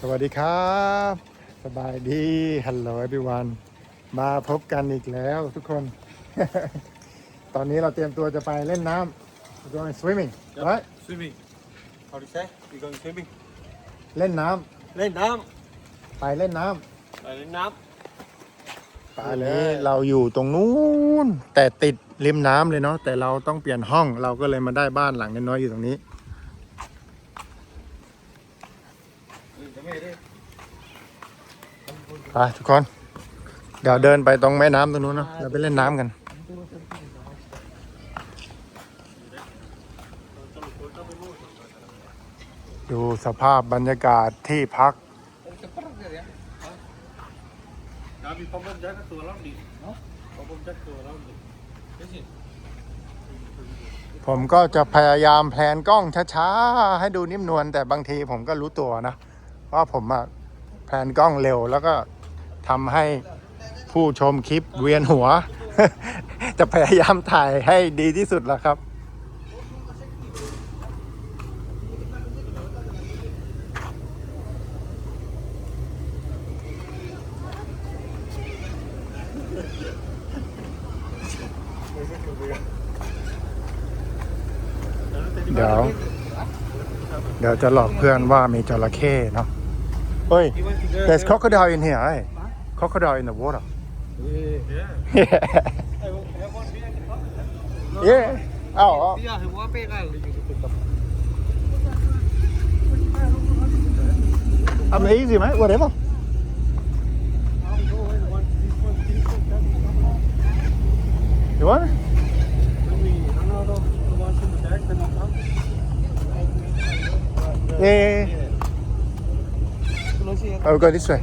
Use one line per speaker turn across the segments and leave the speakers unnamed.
สวัสดีครับ สบายดีฮัลโหล everyone มาพบกันอีกแล้วทุกคน ตอนนี้เราเตรียมตัวจะไปเล่นน้ำ We're going swimming right
Swimming. How do you say? You going swimming?
เล่นน้
เล่นน้ำ
ไปเล่นน้ำ
ไปเล่นน้ำ
ไปเลยเราอยู่ตรงนู้นแต่ติดริมน้ำเลยเนาะแต่เราต้องเปลี่ยนห้องเราก็เลยมาได้บ้านหลังน้อยๆอยู่ตรงนี้ ไปทุกคน เดี๋ยวเดินไปตรงแม่น้ำตรงนู้นเนาะเราไปเล่นน้ำกัน ดูสภาพบรรยากาศที่พัก ผมก็จะพยายามแพลนกล้องช้าๆ ให้ดูนิ่มนวลแต่บางทีผมก็รู้ตัวนะว่าผมอะแพลนกล้องเร็วแล้วก็ ทำให้ผู้ชมคลิปเวียนหัว จะพยายามถ่ายให้ดีที่สุดแล้วครับ เดี๋ยว เดี๋ยวจะหลอกเพื่อนว่ามีจระเข้เนาะเฮ้ย there's crocodile in here right crocodile in the water yeah yeah oh oh.
พี่อยากเห็นว่าเป็นอะไร
amazing right whatever you want it? yeah, yeah, yeah. I'll go this way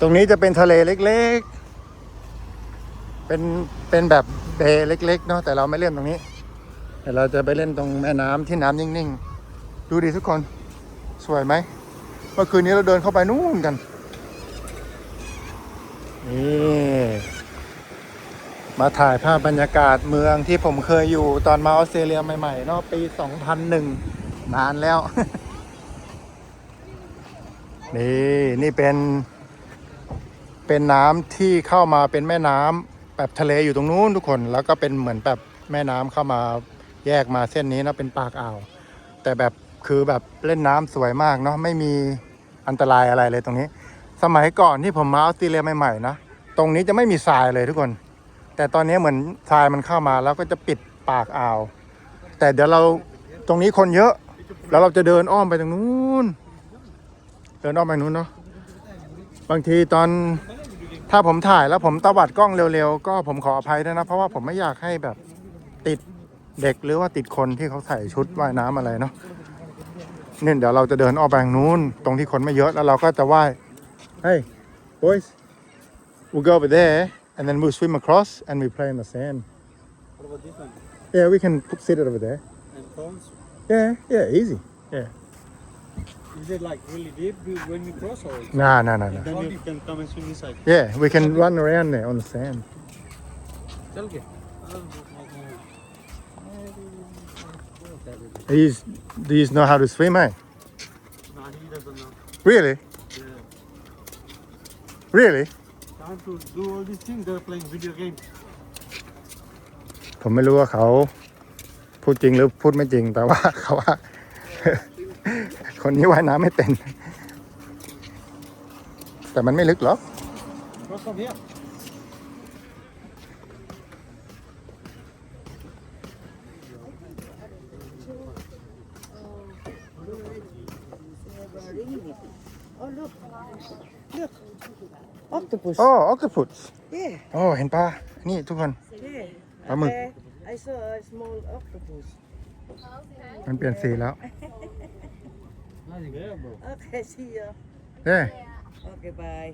ตรงนี้จะเป็นทะเลเล็กๆ เป็นเป็นแบบเบย์เล็กๆเนาะแต่เราไม่เล่นตรงนี้ แต่เราจะไปเล่นตรงแม่น้ำที่น้ำนิ่งๆ ดูดิทุกคนสวยไหมเมื่อคืนนี้เราเดินเข้าไปนู่นกันนี่มาถ่ายภาพบรรยากาศเมืองที่ผมเคยอยู่ตอนมาออสเตรเลียใหม่ๆเนาะปี 2001 นานแล้ว นี่ นี่เป็น เป็นน้ำที่เข้ามาเป็นแม่น้ำแบบทะเลอยู่ตรงนู้นทุกคนแล้วก็เป็นเหมือนแบบแม่น้ำเข้ามาแยกมาเส้นนี้นะเป็นปากอ่าว แต่แบบคือแบบเล่นน้ำสวยมากเนาะไม่มีอันตรายอะไรเลยตรงนี้ สมัยก่อนที่ผมมาออสเตรเลียใหม่ๆนะตรงนี้จะไม่มีทรายเลยทุกคน แต่ตอนนี้เหมือนทรายมันเข้ามาแล้วก็จะปิดปากอ่าว แต่เดี๋ยวเราตรงนี้คนเยอะ แล้วเราจะเดินอ้อมไปตรงนู้นเดินอ้อมไปนู้นเนาะบางทีตอน ถ้าผมถ่ายแล้วผมตวัดกล้องเร็วๆ ก็ผมขออภัยด้วยนะ เพราะว่าผมไม่อยากให้แบบติดเด็กหรือว่าติดคนที่เขาใส่ชุดว่ายน้ำอะไรเนาะเนี่ยเดี๋ยวเราจะเดินอ้อมไปทางนู้น ตรงที่คนไม่เยอะแล้วเราก็จะว่าย Hey, boys, we'll go over there and then we'll swim across and we play in the sand.
What about this one?
Yeah, we can put, sit it over there.
And phones?
Yeah, yeah, easy. Yeah.
Is it like really deep when you cross or?
No, no, no, no.
Then you can come and swim inside.
Yeah, we can run around there on the sand.
He's,
do you know how to swim, eh?
No, he doesn't know.
Really?
Yeah.
Really?
Time to do all these things, they're playing video games.
ผมไม่รู้ว่าเขาพูดจริงหรือพูดไม่จริงแต่ว่าเขาว่า คนนี้ว่ายน้ำไม่เป็น แต่มันไม่ลึกหรอก
Cross from here.
Oh look, look, octopus.
อ๋อออ c t o p u s
Yeah,
โอ้เห็นปลา นี่ทุกคน
yeah.
How much?
Uh, I saw a small octopus.
มันเปลี่ยนสีแล้ว
Yeah, bro.
Okay, see you.
Yeah
Okay, bye.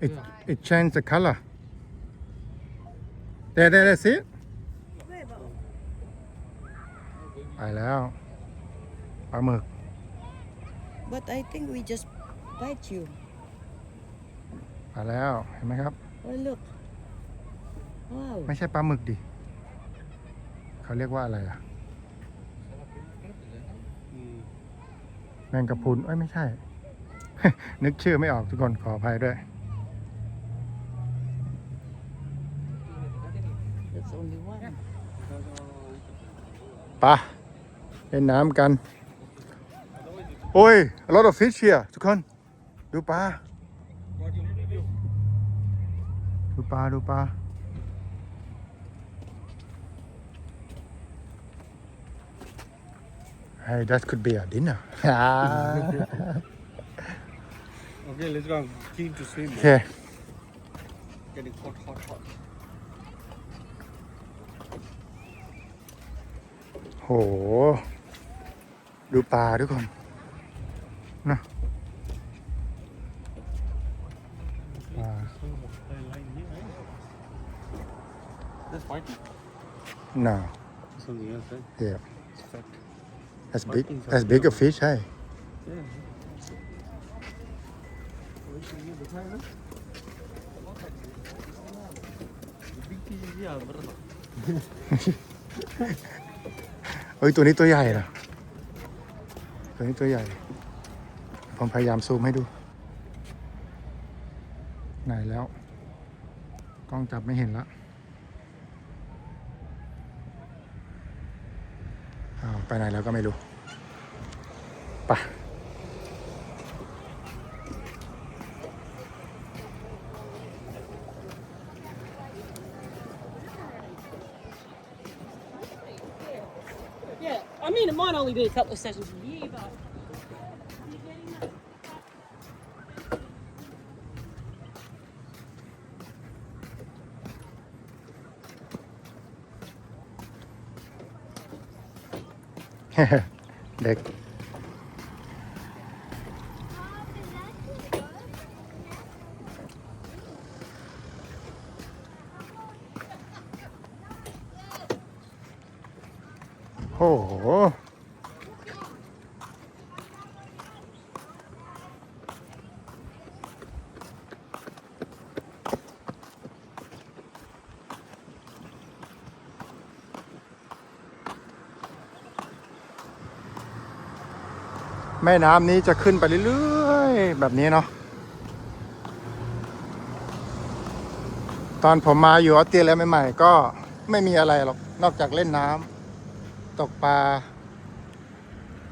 it it changed the color there there that's it ไปแล้วปลาหมึก
But I think we just bite you.
มาแล้วเห็นไหมครับ
Oh, look. Wow.
ไม่ใช่ปลาหมึกดิเขาเรียกว่าอะไรอะ แมงกะพรุนเอ้ยไม่ใช่ นึกชื่อไม่ออกทุกคนขออภัยด้วย
That's only one.
ปะเล่นน้ำกัน โอ้ย a lot of fish here ทุกคน ดูปลา ดูปลา ดูปลา Hey that could be a dinner อ่า
Okay, let's go. Keen to swim.
โอเค
Getting hot, hot, hot.
โห ดูปลาทุกคนนะปลา
That's fighting.
no
Something else, eh?
yeah
It's fat.
that's big
Fighting
that's big a fish hey
Yeah. Yeah, brother.
เฮ้ยตัวนี้ตัวใหญ่นะตัวนี้ตัวใหญ่ ผมพยายามซูมให้ดู ไหนแล้ว กล้องจับไม่เห็นละอ้าว ไปไหนแล้วก็ไม่รู้ปะ
ไ mean, it might only be a couple of sessions
เด็ก โอ้โห แม่น้ำนี้จะขึ้นไปเรื่อยๆ แบบนี้เนาะตอนผมมาอยู่ออสเตรเลียใหม่ๆก็ไม่มีอะไรหรอกนอกจากเล่นน้ำตกปลา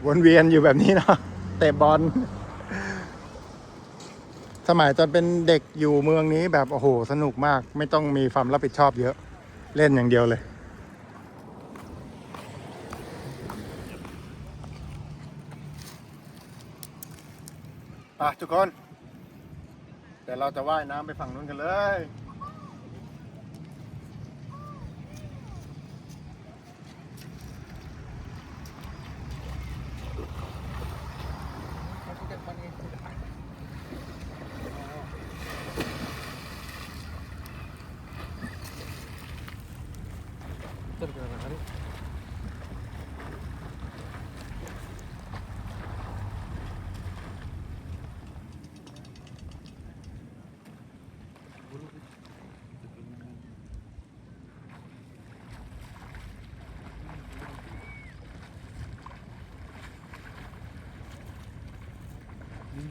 วนเวียนอยู่แบบนี้เนาะเตะบอล สมัยตอนเป็นเด็กอยู่เมืองนี้แบบ โอ้โห สนุกมาก ไม่ต้องมีความรับผิดชอบเยอะ เล่นอย่างเดียวเลย ไปทุกคน เดี๋ยวเราจะว่ายน้ำไปฝั่งนู้นกันเลย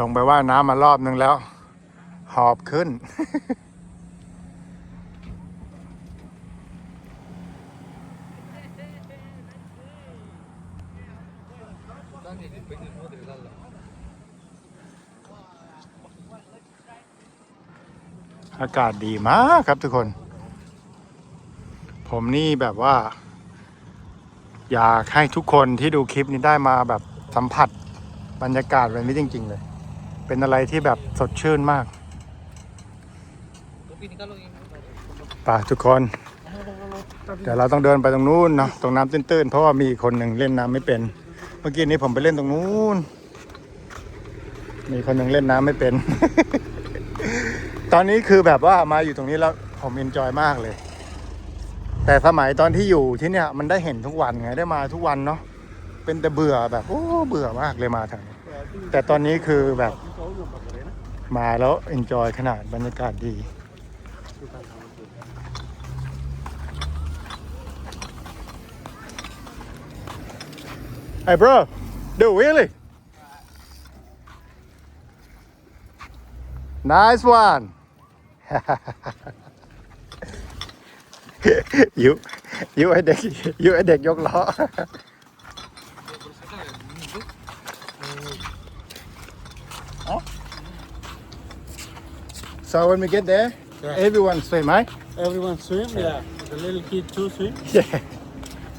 ลงไปว่ายน้ำมารอบนึงแล้ว หอบขึ้น อากาศดีมากครับทุกคน ผมนี่แบบว่า อยากให้ทุกคนที่ดูคลิปนี้ได้มาแบบสัมผัสบรรยากาศแบบนี้จริง ๆ เลย เป็นอะไรที่แบบสดชื่นมากไป่ทุกคน เดี๋ยวเราต้องเดินไปตรงนู้นเนาะตรงน้ำตื้นๆ เพราะว่ามีอีกคนหนึ่งเล่นน้ำไม่เป็น เมื่อกี้นี้ผมไปเล่นตรงนู้น มีคนหนึ่งเล่นน้ำไม่เป็น ตอนนี้คือแบบว่ามาอยู่ตรงนี้แล้วผมเอนจอยมากเลย แต่สมัยตอนที่อยู่ที่เนี่ยมันได้เห็นทุกวันไงได้มาทุกวันเนาะเป็นแต่เบื่อแบบโอ้เบื่อมากเลยมาทางนี้แต่ตอนนี้คือแบบ มาแล้วเอนจอยขนาดบรรยากาศดี Hey bro, do really? Nice one. ยุยุไอเด็กยุไอเด็กยกล้อ so when we get there everyone swim right
Everyone swim, yeah. The little kid too swim.
yeah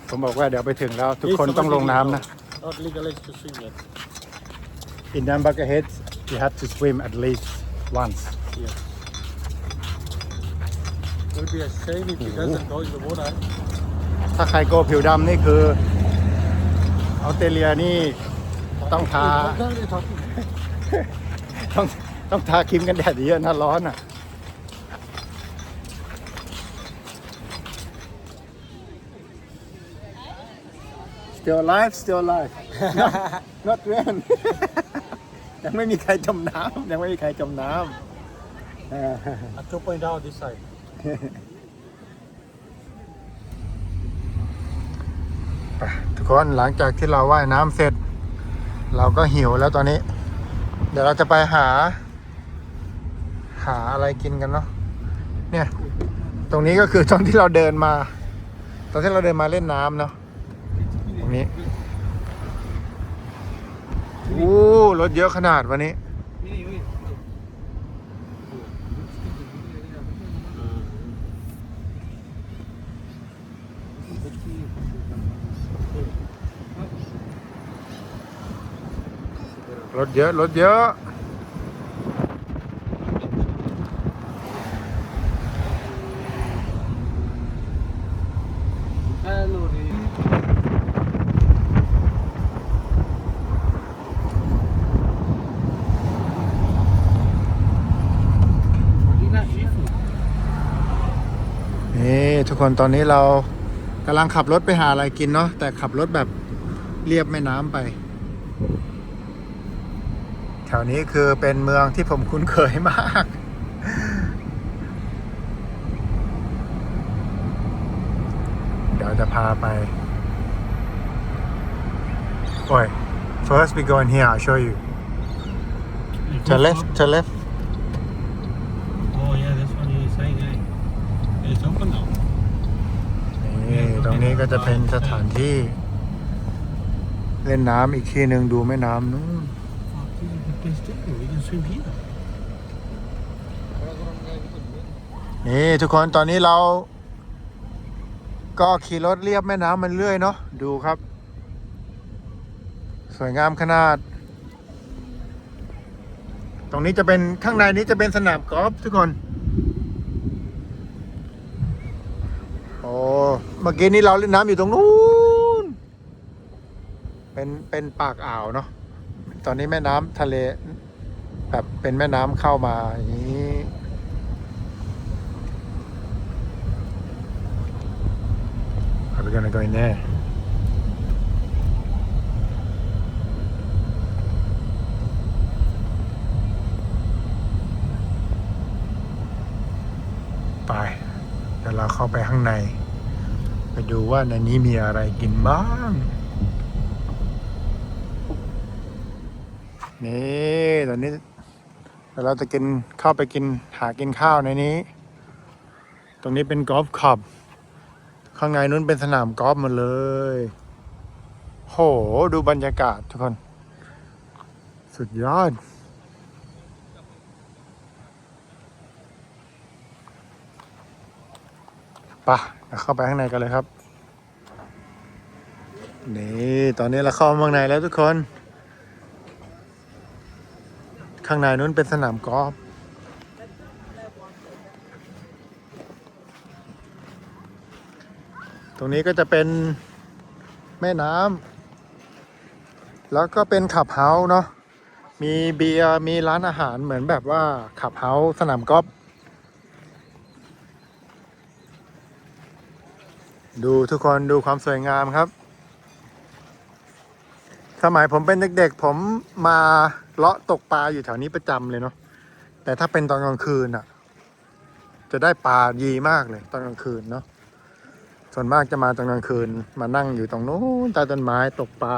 ผมบอกว่าเดี๋ยวไปถึงแล้วทุกคนต้องลงน้ำนะ
Not legalized to swim yet.
in Nambucca Heads you have to swim at least once
Yes. Would be a shame if he doesn't go in the water.
ถ้าใครโกผิวดำนี่คือออสเตรเลียนี่ต้องทา
What are you talking?
ต้อง ต้องทาครีมกันแดดเยอะนะร้อนอะ still alive still alive not not rain ยังไม่มีใครจมน้ำยังไม่มีใครจมน้ำเออ
I two point down this side.
ไปทุกคนหลังจากที่เราว่ายน้ำเสร็จ เราก็หิวแล้วตอนนี้ เดี๋ยวเราจะไปหาหาอะไรกินกันเนาะเนี่ย ตรงนี้ก็คือตอนที่เราเดินมา ตอนที่เราเดินมาเล่นน้ำเนาะตรงนี้โอ้รถเยอะขนาดวันนี้รถเยอะ รถเยอะ
Hello,
นี่ ทุกคนตอนนี้เรากำลังขับรถไปหาอะไรกินเนาะแต่ขับรถแบบเรียบแม่น้ำไป แถวนี้คือเป็นเมืองที่ผมคุ้นเคยมาก เดี๋ยวจะพาไป โอ้ย first we go in here I'll show you to left to left
Oh yeah, that's one you say, yeah. It's open now.
นี่ตรงนี้ ก็จะเป็นสถานที่ เล่นน้ำอีกที่หนึ่งดูแม่น้ำนู้นนี่ทุกคนตอนนี้เรา ก็ขี่รถเรียบแม่น้ำมันเรื่อยเนาะดูครับ สวยงามขนาด ตรงนี้จะเป็นข้างในนี้จะเป็นสนามกอล์ฟทุกคน โอ้ เมื่อกี้นี้เราเล่นน้ำอยู่ตรงนู้น เป็นเป็นปากอ่าวเนาะ ตอนนี้แม่น้ำทะเล แบบเป็นแม่น้ำเข้ามาอย่างนี้ Are we gonna go in there? ไปเดี๋ยวเราเข้าไปข้างใน ดูว่าในนี้มีอะไรกินบ้าง นี่ตอนนี้เราจะกินเข้าไปกินหากินข้าวในนี้ ตรงนี้เป็นกอล์ฟคลับ ข้างในนู้นเป็นสนามกอล์ฟหมดเลย โห ดูบรรยากาศทุกคน สุดยอดปะ เดี๋ยวเข้าไปข้างในกันเลยครับ นี่ตอนนี้เราเข้ามาข้างในแล้วทุกคน ข้างในนู้นเป็นสนามกอล์ฟตรงนี้ก็จะเป็นแม่น้ำแล้วก็เป็นขับเฮาส์เนาะมีเบียร์มีร้านอาหารเหมือนแบบว่าขับเฮาส์สนามกอล์ฟ ดูทุกคนดูความสวยงามครับ สมัยผมเป็นเด็กๆ ผมมาเลาะตกปลาอยู่แถวนี้ประจำเลยเนาะแต่ถ้าเป็นตอนกลางคืนอะ จะได้ปลาดีมากเลยตอนกลางคืนเนาะส่วนมากจะมาตอนกลางคืน มานั่งอยู่ตรงนู้นใต้ต้นไม้ตกปลา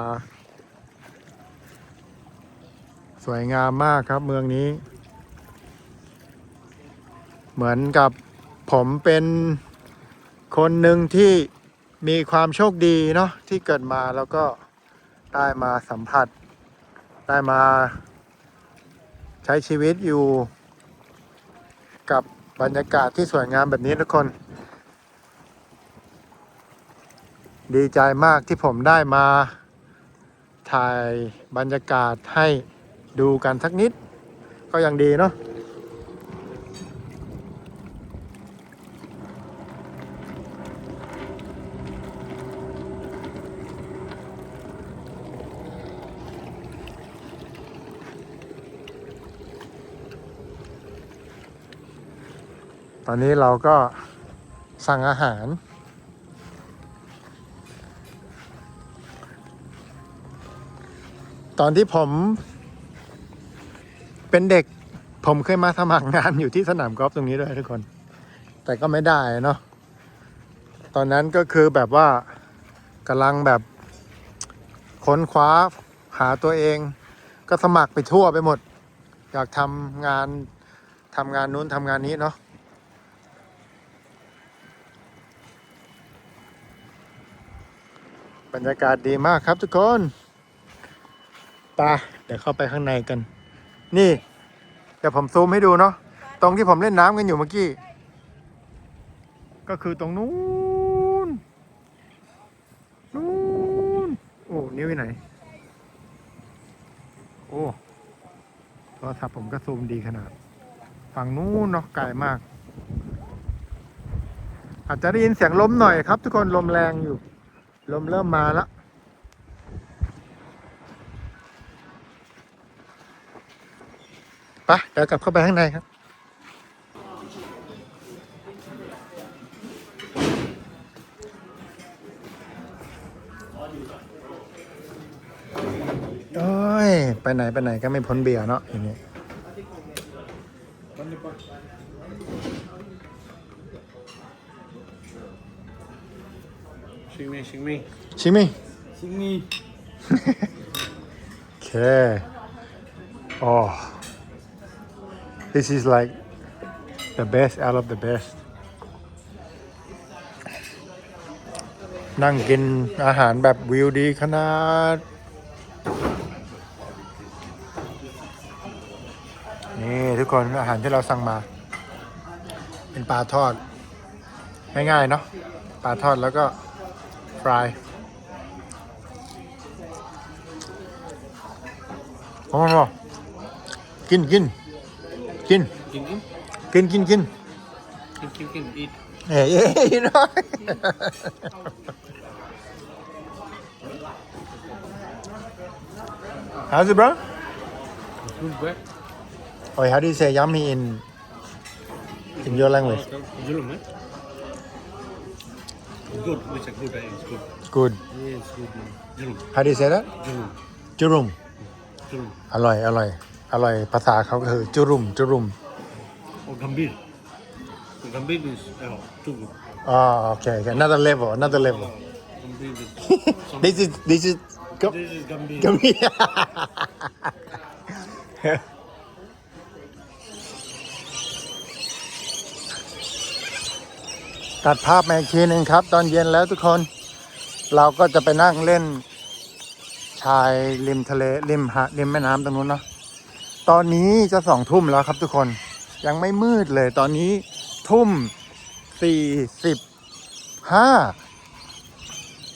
สวยงามมากครับเมืองนี้ เหมือนกับผมเป็น คนหนึ่งที่มีความโชคดีเนาะที่เกิดมาแล้วก็ได้มาสัมผัส ได้มาใช้ชีวิตอยู่ กับบรรยากาศที่สวยงามแบบนี้ทุกคน ดีใจมากที่ผมได้มา ถ่ายบรรยากาศให้ดูกันสักนิด ก็ยังดีเนาะ อนนี้เราก็สั่งอาหาร ตอนที่ผมเป็นเด็กผมเคยมาสมัครงานอยู่ที่สนามกอล์ฟตรงนี้ด้วยทุกคน แต่ก็ไม่ได้เนาะ ตอนนั้นก็คือแบบว่ากำลังแบบค้นคว้าหาตัวเอง ก็สมัครไปทั่วไปหมด อยากทำงานทำงานนู้นทำงานนี้เนาะ บรรยากาศดีมากครับทุกคนไปะเดี๋ยวเข้าไปข้างในกัน นี่ เดี๋ยวผมซูมให้ดูเนาะตรงที่ผมเล่นน้ำกันอยู่เมื่อกี้ ก็คือตรงนู้นนู้นโอ้นิ้วอยู่ไหน โอ้โทรศัพท์ผมก็ซูมดีขนาด ฝั่งนู้นเนาะไกลมาก อาจจะได้ยินเสียงลมหน่อยครับ ทุกคนลมแรงอยู่ ลมเริ่มมาแล้วไปเดี๋ยวกลับเข้าไปข้างในครับ โอ้ย ไปไหน ไปไหนก็ไม่พ้นเบียร์เนาะอย่างนี้
Sing me, sing me.
ชิมิ
Sing me.
โอเค oh this is like the best out of the best นั่งกินอาหารแบบวิวดีขนาด นี่ทุกคนอาหารที่เราสั่งมา เป็นปลาทอด ง่ายๆเนาะปลาทอดแล้วก็ ฟราย โอ้โหกินกินกิน
King, king.
กินกินกิน
King, king, king. Eat.
เฮ้ยเฮ้ยน้อย How's it bro?
Good, bro.
Oh, how do you say yummy in in your language?
Julum, eh? It's good. It's a good. eh? It's good.
Good.
Yeah, it's good. man. Julum.
How do you say that?
Julum.
จุรุม
Julum.
อร่อย อร่อย อร่อย ภาษาเขาก็คือจุรุม จุรุม
Oh, Gambir. Gambir is oh, too good.
อ๋อโอเค okay. another level another level
Gambir is.
this is this is ก็
this is Gambir.
ก็ ตัดภาพมาอีกทีหนึ่งครับ ตอนเย็นแล้วทุกคน เราก็จะไปนั่งเล่น ชายริมทะเลริมหาดริมแม่น้ำตรงนู้นเนาะตอนนี้จะสองทุ่มแล้วครับทุกคน ยังไม่มืดเลย ตอนนี้ทุ่มสี่สิบห้า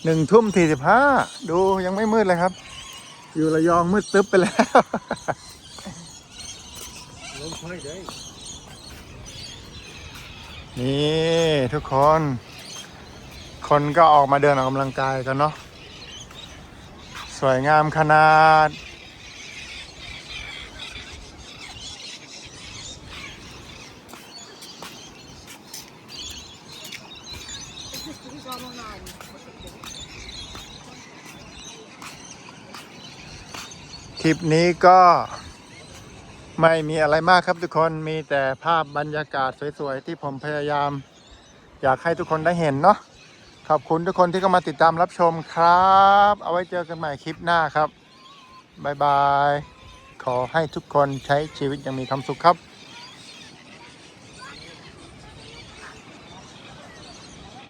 หนึ่งทุ่มสี่สิบห้าดูยังไม่มืดเลยครับ อยู่ระยองมืดตึ๊บไปแล้ว นี่ทุกคน คนก็ออกมาเดินออกกำลังกายกันเนาะ สวยงามขนาด คลิปนี้ก็ ไม่มีอะไรมากครับทุกคนมีแต่ภาพบรรยากาศสวยๆ ที่ผมพยายาม อยากให้ทุกคนได้เห็นเนาะขอบคุณทุกคนที่เข้ามาติดตามรับชมครับ เอาไว้เจอกันใหม่คลิปหน้าครับบ๊ายบาย ขอให้ทุกคนใช้ชีวิตอย่างมีความสุขครับ